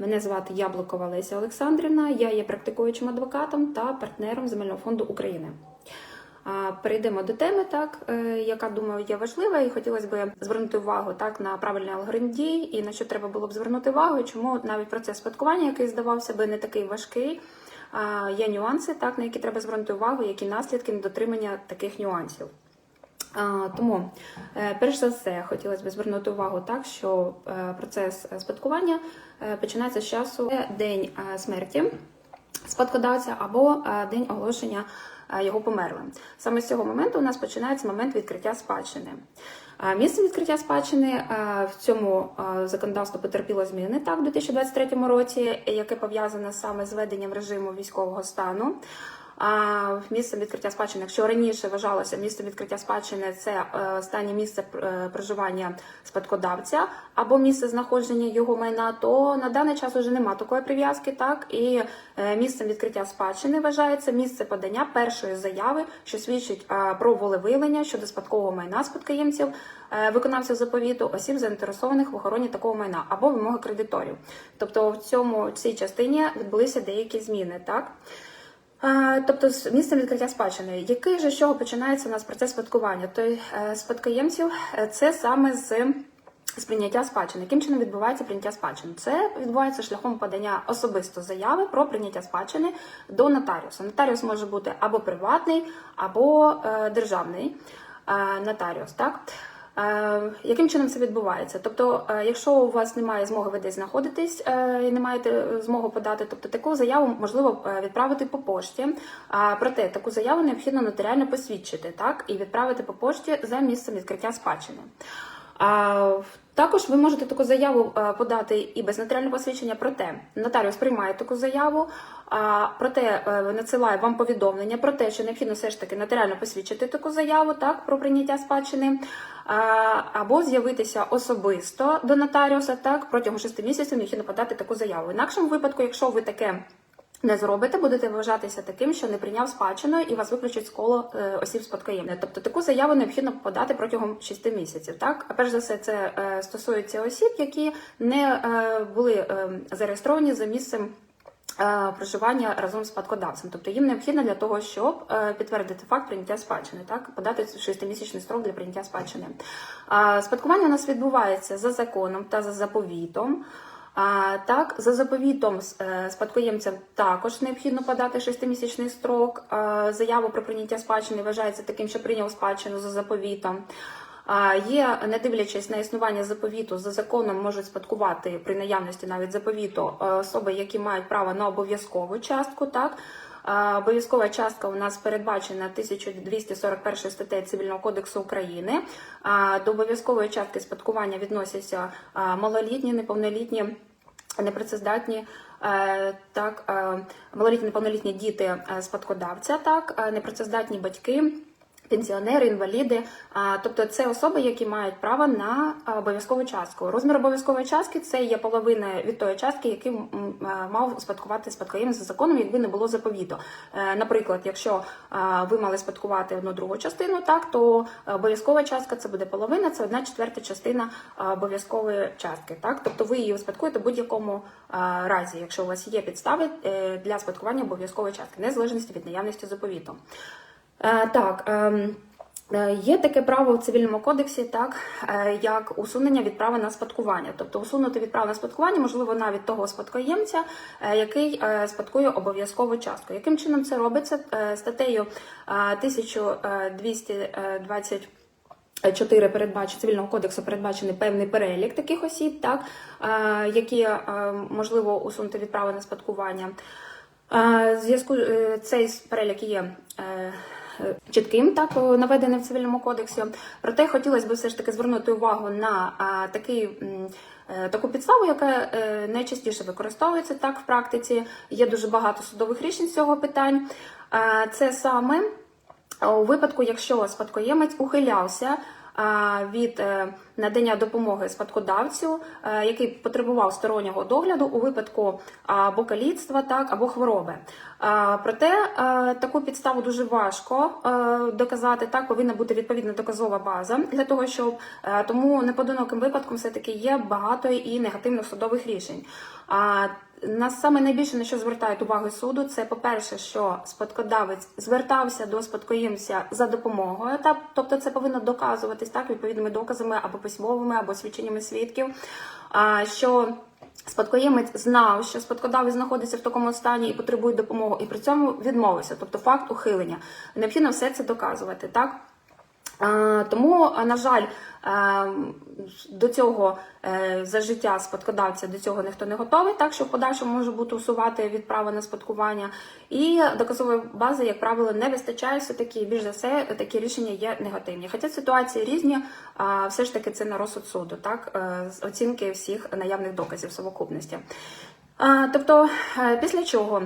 Мене звати Яблукова Леся Олександрівна. Я є практикуючим адвокатом та партнером Земельного фонду України. Перейдемо до теми, так е, яка думаю є важлива, і хотілося б звернути увагу так на правильний алгоритм дій і на що треба було б звернути увагу, і чому навіть процес спадкування, який здавався би не такий важкий, є нюанси, так на які треба звернути увагу, які наслідки недотримання таких нюансів. Тому, е, перш за все, хотілося б звернути увагу так, що е, процес спадкування е, починається з часу день смерті спадкодавця або день оголошення його померлим. Саме з цього моменту у нас починається момент відкриття спадщини. Е, Місцем відкриття спадщини в цьому е, законодавство потерпіло зміни так у 2023 році, яке пов'язане саме з введенням режиму військового стану. А місцем відкриття спадщини, якщо раніше вважалося місцем відкриття спадщини, це е, останнє місце е, проживання спадкодавця або місце знаходження його майна, то на даний час вже немає такої прив'язки. Так і е, місцем відкриття спадщини вважається місце подання першої заяви, що свідчить про волевиявлення щодо спадкового майна спадкоємців, виконавців заповіту, осіб заінтересованих в охороні такого майна або вимоги кредиторів. Тобто в цьому в цій частині відбулися деякі зміни, так. Тобто з місцем відкриття спадщини, який же з чого починається у нас процес спадкування? То е, спадкоємців е, це саме з сприйняття спадщини. Яким чином відбувається прийняття спадщини? Це відбувається шляхом подання особисто заяви про прийняття спадщини до нотаріуса. Нотаріус може бути або приватний, або е, державний нотаріус. Так. Е, Яким чином це відбувається? Тобто, е, якщо у вас немає змоги ви десь знаходитись е, і не маєте змогу подати, тобто таку заяву можливо відправити по пошті. Проте таку заяву необхідно нотаріально посвідчити, так і відправити по пошті за місцем відкриття спадщини. Також ви можете таку заяву е, подати і без нотаріального посвідчення, проте нотаріус приймає таку заяву, проте е, надсилає вам повідомлення про те, що необхідно все ж таки нотаріально посвідчити таку заяву так, про прийняття спадщини, або з'явитися особисто до нотаріуса так, протягом 6 місяців необхідно подати таку заяву. В інакшому випадку, якщо ви таке не зробите, будете вважатися таким, що не прийняв спадщину і вас виключать з коло е, осіб спадкоємних. Тобто таку заяву необхідно подати протягом 6 місяців. Так, а перш за все, це е, стосується осіб, які не е, були е, зареєстровані за місцем. е, Проживання разом з спадкодавцем, тобто їм необхідно для того, щоб е, підтвердити факт прийняття спадщини, так подати шестимісячний строк для прийняття спадщини. Спадкування у нас відбувається за законом та за заповітом. Так, за заповітом з- е, спадкоємцям також необхідно подати шестимісячний строк. Заяву про прийняття спадщини вважається таким, що прийняв спадщину за заповітом. Є, не дивлячись на існування заповіту, за законом можуть спадкувати при наявності навіть заповіту е, особи, які мають право на обов'язкову частку. Так Обов'язкова частка у нас передбачена 1241 статтею Цивільного кодексу України. До обов'язкової частки спадкування відносяться малолітні, неповнолітні, непрацездатні. е, Так, е, малолітні неповнолітні діти спадкодавця, так, непрацездатні батьки, пенсіонери, інваліди. Тобто це особи, які мають право на обов'язкову частку. Розмір обов'язкової частки це є половина від тої частки, яку мав спадкувати спадкоємець за законом, якби не було заповіту. Е, Наприклад, якщо ви мали спадкувати одну другу частину, так то обов'язкова частка це буде половина, це одна четверта частина обов'язкової частки. Так, тобто ви її спадкуєте в будь-якому разі, якщо у вас є підстави е, для спадкування обов'язкової частки, незалежності від наявності заповіту. Е, Так, ем, е, є таке право в цивільному кодексі, так е, як усунення від права на спадкування. Тобто усунути від права на спадкування можливо навіть того спадкоємця, який спадкує обов'язкову частку. Яким чином це робиться? Статтею е, 1220 4 передбач цивільного кодексу передбачений певний перелік таких осіб, так які можливо усунути від права на спадкування. Зв'язку цей перелік є. Е, е, Чітким так наведене в цивільному кодексі, проте хотілося б все ж таки звернути увагу на такий е, таку підставу, яка е, найчастіше використовується так в практиці. Є дуже багато судових рішень з цього питань. Е, Це саме у випадку, якщо спадкоємець ухилявся від е, надання допомоги спадкодавцю, е, який потребував стороннього догляду у випадку або каліцтва, так або хвороби. Проте е, таку підставу дуже важко е, доказати. Так повинна бути відповідна доказова база для того, щоб е, тому неподиноким випадком все таки є багато і негативних судових рішень. А на саме найбільше на що звертають увагу суду, це по-перше, що спадкодавець звертався до спадкоємця за допомогою, та тобто це повинно доказуватись так відповідними доказами або письмовими, або свідченнями свідків. Що спадкоємець знав, що спадкодавець знаходиться в такому стані і потребує допомоги, і при цьому відмовився, тобто факт ухилення. Необхідно все це доказувати, так? Тому, на жаль, до цього е, за життя спадкодавця до цього ніхто не готовий, так що в подальшому може бути усувати від права на спадкування. І доказової бази, як правило, не вистачає. Все таки більш за все такі рішення є негативні. Хоча ситуації різні, а все ж таки це на розсуд суду, так е, з оцінки всіх наявних доказів совокупності. Е, Тобто, е, після чого.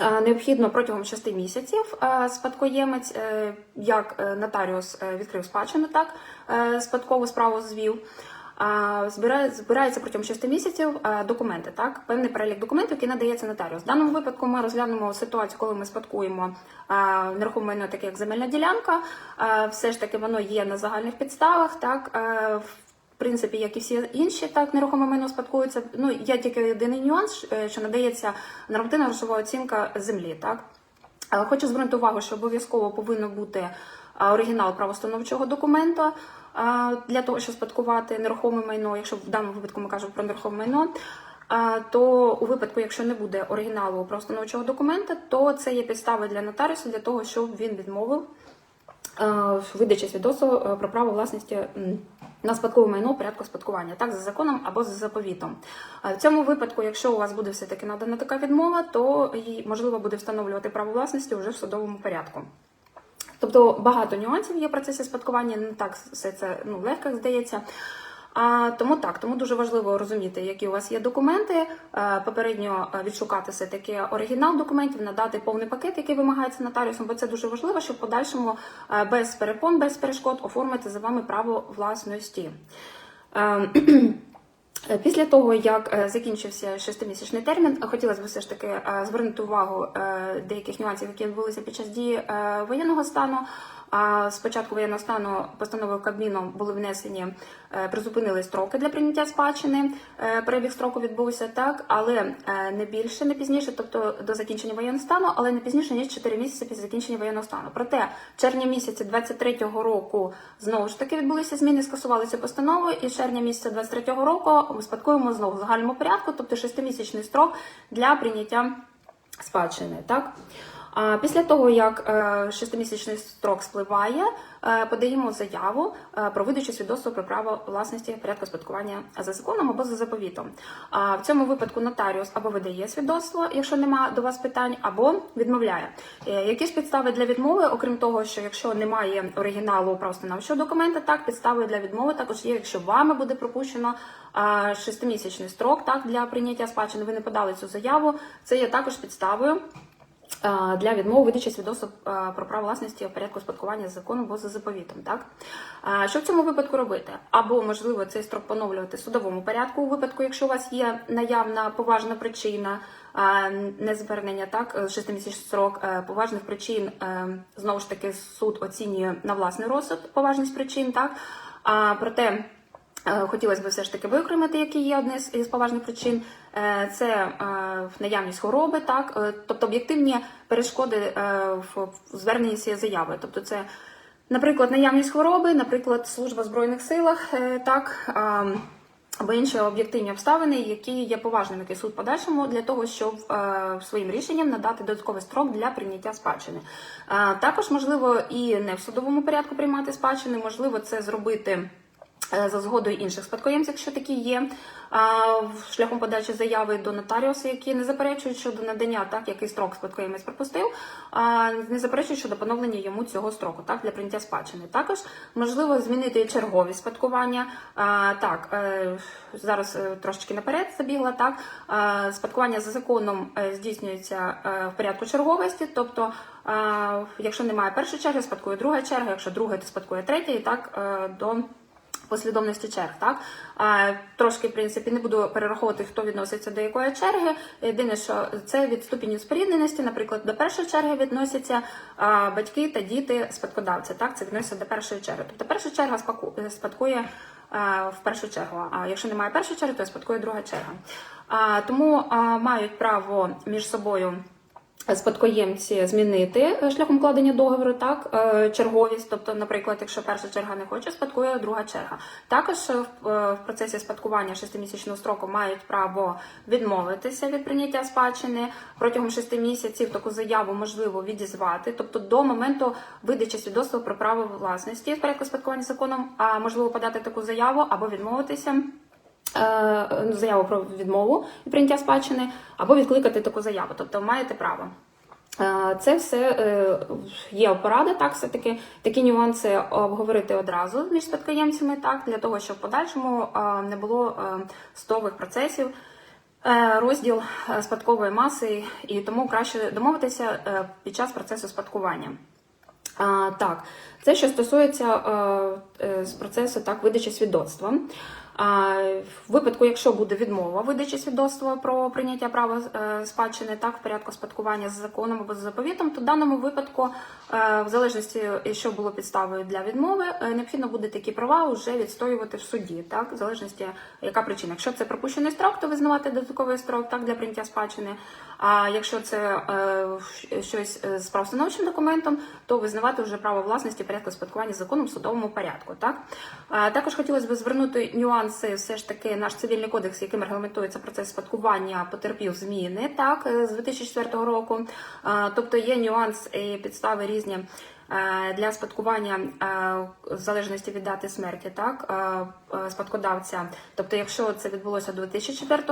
Е, Необхідно протягом 6 місяців е, спадкоємець, е, як нотаріус відкрив спадщину, так спадкову справу звів. збирає- Збирається протягом 6 місяців документи, так певний перелік документів, який надається нотаріус. В даному випадку ми розглянемо ситуацію, коли ми спадкуємо нерухоме майно, таке як земельна ділянка. Все ж таки воно є на загальних підставах, так в принципі, як і всі інші, так нерухоме майно спадкуються. Ну є тільки єдиний нюанс, е, що надається нормативна грошова оцінка землі. Так Е, хочу звернути увагу, що обов'язково повинно бути е, оригінал правостановчого документу е, для того, щоб спадкувати нерухоме майно. Якщо в даному випадку ми кажемо про нерухоме майно. То у випадку, якщо не буде оригіналу правостановчого документа, то це є підстави для нотаріуса для того, щоб він відмовив видачі свідоцтва е, про право власності на спадкове майно порядку спадкування, так, за законом або за заповітом. Е, В цьому випадку, якщо у вас буде все-таки надана така відмова, то їй можливо буде встановлювати право власності вже в судовому порядку. Тобто багато нюансів є в процесі спадкування, не так все це ну, легко здається. Тому так, тому дуже важливо розуміти, які у вас є документи. е, Попередньо е, відшукати все таки оригінал документів, надати повний пакет, який вимагається нотаріусом, бо це дуже важливо, щоб в подальшому е, без перепон, без перешкод оформити за вами право власності. Е, Після того, як е, закінчився шестимісячний термін, хотілося б все ж таки е, звернути увагу деяких нюансів, які відбулися під час дії воєнного стану. А з початку воєнного стану постановою Кабміну були внесені, призупинили строки для прийняття спадщини. Перебіг строку відбувся так, але не більше, не пізніше, тобто до закінчення воєнного стану, але не пізніше ніж 4 місяці після закінчення воєнного стану. Проте в червні місяці 23-го року знову ж таки відбулися зміни, скасували цю і червня місяця 23-го року ми спадкуємо знову в загальному порядку, тобто 6-місячний строк для прийняття спадщини. Так? А після того, як е, шестимісячний строк спливає, е, подаємо заяву е, про видачу свідоцтва про право власності порядку спадкування за законом або за заповітом. А в цьому випадку нотаріус або видає свідоцтво, якщо нема до вас питань, або відмовляє. Які ж підстави для відмови, окрім того, що якщо немає оригіналу правостановчого документа, так підстави для відмови також є, якщо вами буде пропущено шестимісячний строк, так для прийняття спадщини, ви не подали цю заяву. Це є також підставою для відмови видачі свідоцтва про право власності в порядку спадкування за законом або за заповітом. Так що в цьому випадку робити? Або можливо цей строк поновлювати в судовому порядку, у випадку, якщо у вас є наявна поважна причина незвернення, так е, шестимісячний строк поважних причин знову ж таки суд оцінює на власний розсуд поважність причин, так проте. Е, Хотілося б все ж таки виокремити, які є одне з поважних причин. Е, Це е, наявність хвороби, так, тобто об'єктивні перешкоди в зверненні цієї заяви. Тобто, це, наприклад, наявність хвороби, наприклад, служба в збройних силах, так. Або інші об'єктивні обставини, які є поважними який суд подальшому для того, щоб своїм рішенням надати додатковий строк для прийняття спадщини. Також можливо і не в судовому порядку приймати спадщини, можливо, це зробити. Е, За згодою інших спадкоємців, якщо такі є, шляхом подачі заяви до нотаріуса, які не заперечують щодо надання, так який строк спадкоємець пропустив, а не заперечують щодо поновлення йому цього строку, так для прийняття спадщини. Також можливо змінити черговість спадкування. Так е, зараз е, трошечки наперед забігла. Так спадкування за законом е, здійснюється е, в порядку черговості, тобто. Якщо немає першої черги, спадкує друга черга, якщо друга, то спадкує третя, і так е, до послідовності черг. Так трошки, в принципі, не буду перераховувати, хто відноситься до якої черги. Єдине, що це від ступеню спорідненості, наприклад, до першої черги відносяться батьки та діти спадкодавці. Так, це відноситься до першої черги. Тобто перша черга спадкує а, в першу чергу. А якщо немає першої черги, то спадкує друга черга. Тому мають право між собою спадкоємці змінити е, шляхом укладення договору, так е, черговість. Тобто, наприклад, якщо перша черга не хоче, спадкує друга черга. Також е, в процесі спадкування шестимісячного строку мають право відмовитися від прийняття спадщини протягом шести місяців. Таку заяву можливо відізвати, тобто до моменту видачі свідоцтва про право власності в порядку спадкування законом, а можливо подати таку заяву або відмовитися. Е, ну, Заяву про відмову і прийняття спадщини, або відкликати таку заяву, тобто маєте право. Е, Це все е, є порада, так все таки такі нюанси обговорити одразу між спадкоємцями, так для того, щоб в подальшому не було стових процесів. Розділ спадкової маси, і тому краще домовитися під час процесу спадкування. Так, це що стосується з процесу так, видачі свідоцтва. В випадку, якщо буде відмова видачі свідоцтва про прийняття права е, спадщини так, в порядку спадкування з законом або з заповітом, то в даному випадку, е, в залежності, що було підставою для відмови, е, необхідно буде такі права вже відстоювати в суді, так, в залежності, яка причина. Якщо це пропущений строк, то визнавати додатковий строк так, для прийняття спадщини. А якщо це е, щось е, з правостановчим документом, то визнавати вже право власності порядку спадкування з законом в судовому порядку. Так також хотілося б звернути нюанси, все ж таки, наш цивільний кодекс, яким регламентується процес спадкування, потерпів зміни так е, з 2004 року. Тобто є нюанс і підстави різні. е, Для спадкування е, в залежності від дати смерті, так е, е, спадкодавця. Тобто, якщо це відбулося до 2004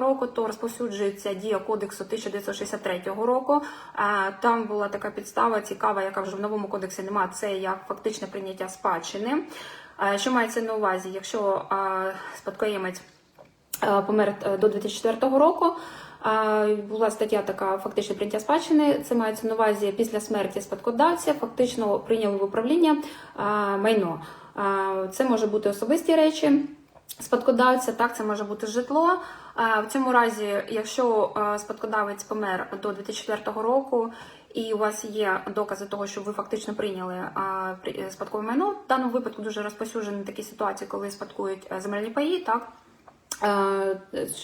року, то розповсюджується дія кодексу 1963 року. Е, Там була така підстава цікава, яка вже в новому кодексі немає. Це як фактичне прийняття спадщини. Що мається на увазі, якщо спадкоємець помер е, до 2004 року. Була стаття така фактичне прийняття спадщини. Це мається на увазі після смерті спадкодавця, фактично прийняли в управління майно. Це може бути особисті речі спадкодавця, так це може бути житло. В цьому разі, якщо спадкодавець помер до 2004 року. І у вас є докази того, що ви фактично прийняли а, спадкове майно. В даному випадку дуже розпосюджені такі ситуації, коли спадкують е, земельні паї, так Е,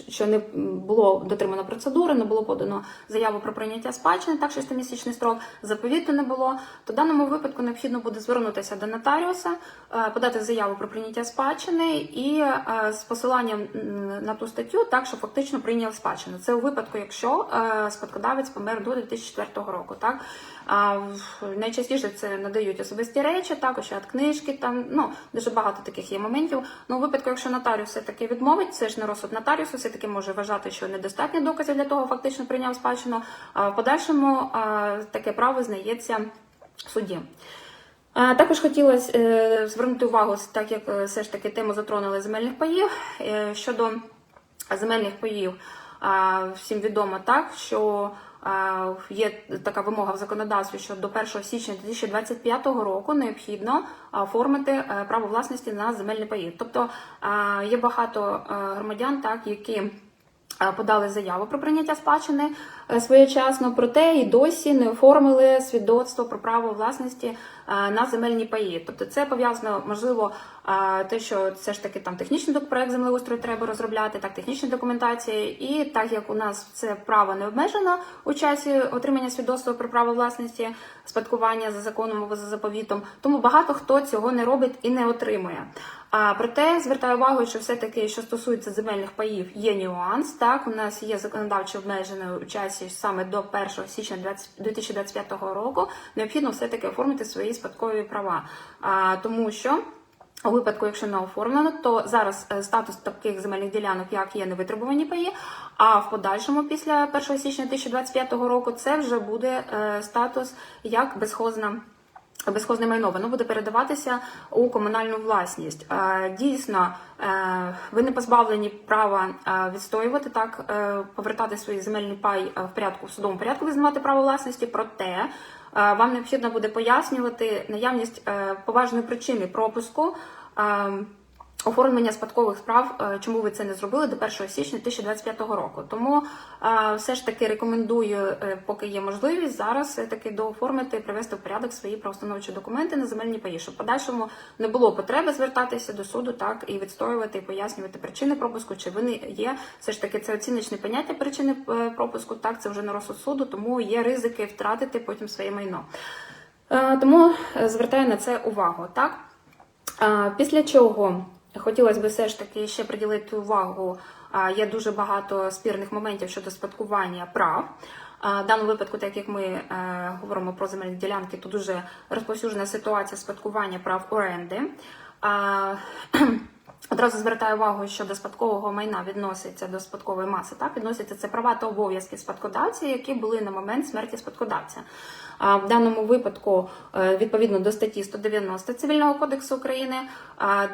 що не було дотримано процедури, не було подано заяву про прийняття спадщини, так шестимісячний строк, заповіту не було. То в даному випадку необхідно буде звернутися до нотаріуса, е, подати заяву про прийняття спадщини і е, з посиланням на ту статтю, так що фактично прийняв спадщину. Це у випадку, якщо е, спадкодавець помер до 2004 року. Так найчастіше це надають особисті речі, також книжки. Там ну дуже багато таких є моментів. Ну у випадку, якщо нотаріус все таки відмовить, це ж розсуд нотаріусу, все таки може вважати, що недостатньо доказів для того, фактично прийняв спадщину. В подальшому таке право знається в суді. Також хотілося е, звернути увагу, так як е, все ж таки тему затронули земельних паїв е, щодо земельних паїв. Всім відомо так, що є така вимога в законодавстві, що до 1 січня 2025 року необхідно оформити е, право власності на земельні паї. Тобто є багато е, громадян, так які е, подали заяву про прийняття спадщини своєчасно, проте і досі не оформили свідоцтво про право власності на земельні паї. Тобто це пов'язано, можливо, те, що це ж таки там технічний проект землеустрою треба розробляти, так технічні документації, і так як у нас це право не обмежено у часі отримання свідоцтва про право власності, спадкування за законом або за заповітом, тому багато хто цього не робить і не отримує. А проте звертаю увагу, що все-таки, що стосується земельних паїв, є нюанс. Так, у нас є законодавчо обмежено у часі саме до 1 січня 20 2025 року. Необхідно все-таки оформити свої спадкові права, а, тому що. У випадку, якщо не оформлено, то зараз е, статус таких земельних ділянок, як є невитребувані паї, а в подальшому, після 1 січня 2025 року, це вже буде е, статус як безхозна безхозне майно, воно буде передаватися у комунальну власність. Е, Дійсно, ви не позбавлені права відстоювати так, повертати свої земельні пай в порядку в судовому порядку, визнавати право власності, проте вам необхідно буде пояснювати наявність е, поважної причини пропуску. Оформлення спадкових справ, е, чому ви це не зробили до 1 січня 2025 року. Тому е, все ж таки рекомендую, е, поки є можливість, зараз таки дооформити і привести в порядок свої правостановчі документи на земельні паї, щоб в подальшому не було потреби звертатися до суду, так і відстоювати і пояснювати причини пропуску, чи вони є. Все ж таки, це оціночне поняття причини пропуску. Так, це вже на розсуд суду, тому є ризики втратити потім своє майно. Тому звертаю на це увагу. Так після чого хотілося б все ж таки ще приділити увагу. Є дуже багато спірних моментів щодо спадкування прав. В даному випадку, так як ми е, говоримо про земельні ділянки, то дуже розповсюджена ситуація спадкування прав оренди. Одразу звертаю увагу, що до спадкового майна відноситься до спадкової маси. Так відносяться це права та обов'язки спадкодавця, які були на момент смерті спадкодавця. В даному випадку, е, відповідно до статті 190 Цивільного кодексу України,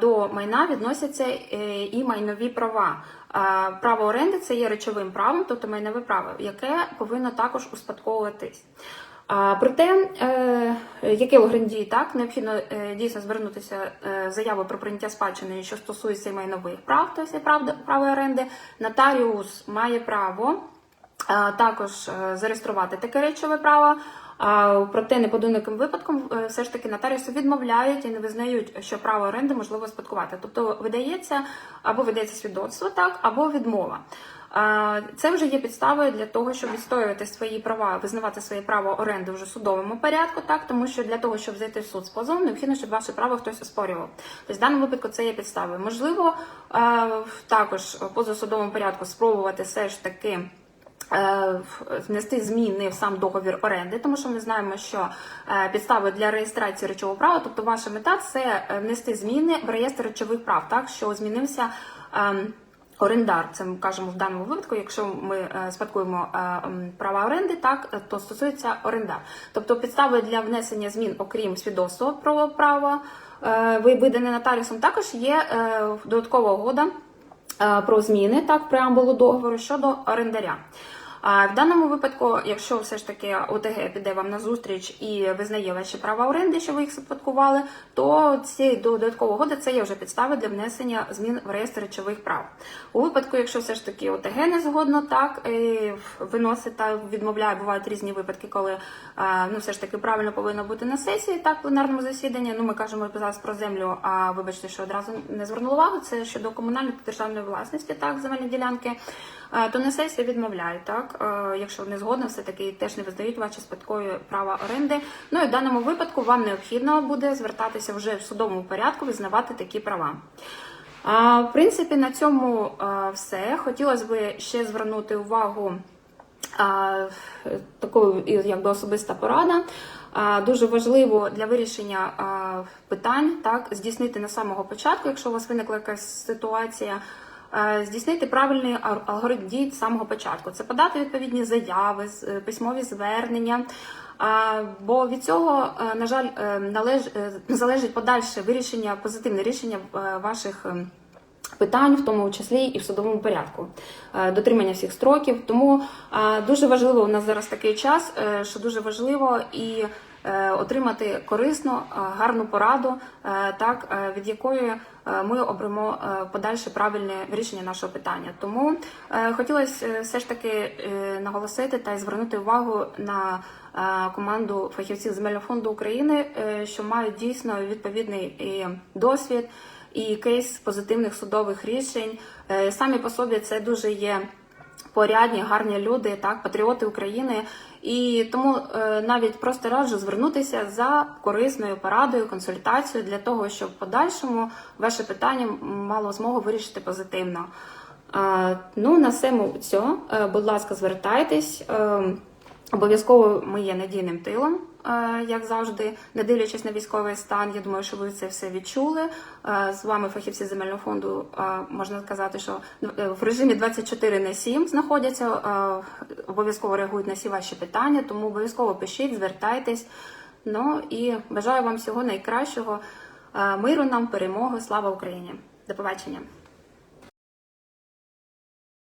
до майна відносяться е, і майнові права. Право оренди це є речовим правом, тобто майнове право, яке повинно також успадковуватись. А, Проте, е, яке оренді так необхідно е, дійсно звернутися е, з заявою про прийняття спадщини, що стосується майнових прав, тобто право, право оренди, нотаріус має право е, також е, зареєструвати таке речове право. А, Проте неподобним випадком е, все ж таки нотаріуси відмовляють і не визнають, що право оренди можливо спадкувати. Тобто видається або видається свідоцтво, так, або відмова. Це вже є підставою для того, щоб відстоювати свої права, визнавати своє право оренди вже судовому порядку, так тому що для того, щоб зайти в суд з позовом, необхідно, щоб ваше право хтось оспорював. Тобто в даному випадку це є підставою. Можливо, е, також в позасудовому порядку спробувати все ж таки. е, Внести зміни в сам договір оренди, тому що ми знаємо, що е, підстави для реєстрації речового права, тобто ваша мета це внести зміни в реєстр речових прав, так що змінився. Орендар, це ми кажемо в даному випадку, якщо ми е, спадкуємо е, права оренди, так е, то стосується орендар. Тобто підстави для внесення змін, окрім свідоцтва про право ви- видане нотаріусом, також є додаткова угода про зміни так преамбулу договору щодо орендаря. А в даному випадку, якщо все ж таки ОТГ піде вам на зустріч і визнає ваші права оренди, що ви їх спадкували, то ці додаткова угода це є вже підстави для внесення змін в реєстр речових прав. У випадку, якщо все ж таки ОТГ не згодно, так виносить та відмовляє, бувають різні випадки, коли е, ну все ж таки правильно повинно бути на сесії, так пленарному засіданні. Ну ми кажемо зараз про землю. А вибачте, що одразу не звернула увагу. Це щодо комунальної та державної власності, так земельні ділянки. Е, То на сесії відмовляють, так Е, якщо не згодно, все таки теж не визнають ваші спадкові права оренди. Ну і в даному випадку вам необхідно буде звертатися вже в судовому порядку, визнавати такі права. В принципі, на цьому е, все. Хотілося б ще звернути увагу а, такою якби особиста порада. Дуже важливо для вирішення питань так здійснити на самого початку, якщо у вас виникла якась ситуація. Е, Здійснити правильний алгоритм дій з самого початку. Це подати відповідні заяви, е, письмові звернення. Бо від цього, е, на жаль, належ... залежить подальше вирішення, позитивне рішення ваших ем, питань, в тому числі і в судовому порядку, дотримання всіх строків. Тому дуже важливо у нас зараз такий час, що дуже важливо і отримати корисну, е, гарну пораду, е, так е, від якої е, ми оберемо е, подальше правильне вирішення нашого питання. Тому е, хотілося е, все ж таки е, наголосити та звернути увагу на е, команду фахівців земельного фонду України, е, що мають дійсно відповідний досвід і кейс позитивних судових рішень. Е, Самі по собі це дуже є порядні, гарні люди, так, патріоти України. І тому е, навіть просто раджу звернутися за корисною порадою, консультацією для того, щоб в подальшому ваше питання мало змогу вирішити позитивно. Е, Ну, на цьому все. Будь ласка, звертайтесь. Е, Обов'язково ми є надійним тилом, як завжди, не дивлячись на військовий стан. Я думаю, що ви це все відчули. Е, З вами фахівці земельного фонду е, можна сказати, що е, в режимі 24 на 7 знаходяться. е, Обов'язково реагують на всі ваші питання, тому обов'язково пишіть, звертайтесь. Ну і бажаю вам всього найкращого, е, миру нам, перемоги. Слава Україні! До побачення!